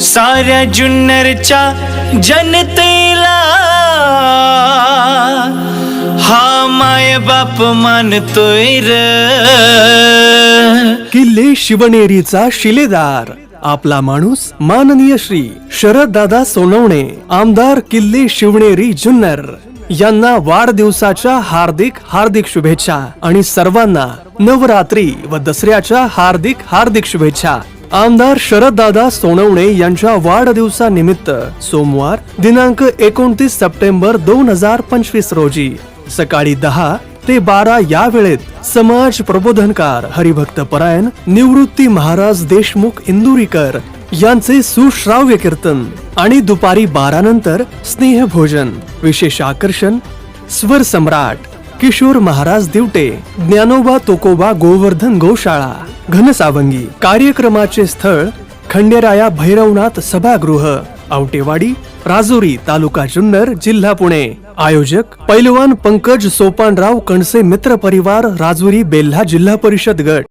साऱ्या जुन्नरच्या जनतेला. हा माय बाप मानतोय र. किल्ले शिवनेरीचा शिलेदार आपला माणूस माननीय श्री शरद दादा सोनवणे आमदार किल्ले शिवनेरी जुन्नर. यांना वाढदिवसाच्या हार्दिक हार्दिक शुभेच्छा आणि सर्वांना नवरात्री व दसऱ्याच्या हार्दिक हार्दिक शुभेच्छा. आमदार शरददादा सोनवणे यांच्या वाढदिवसानिमित्त सोमवार दिनांक एकोणतीस सप्टेंबर दोन हजार पंचवीस रोजी सकाळी दहा ते बारा या वेळेत समाज प्रबोधनकार हरिभक्त परायण निवृत्ती महाराज देशमुख इंदुरीकर यांचे सुश्राव्य कीर्तन आणि दुपारी बारा नंतर स्नेहभोजन विशेष आकर्षण स्वर सम्राट किशोर महाराज दिवटे ज्ञानोबा तोकोबा गोवर्धन गोशाळा घनसावंगी. कार्यक्रमाचे स्थळ खंडेराया भैरवनाथ सभागृह आवटेवाडी राजुरी तालुका जुन्नर जिल्हा पुणे. आयोजक पैलवान पंकज सोपानराव कणसे मित्र परिवार राजुरी बेल्हा जिल्हा परिषद गट.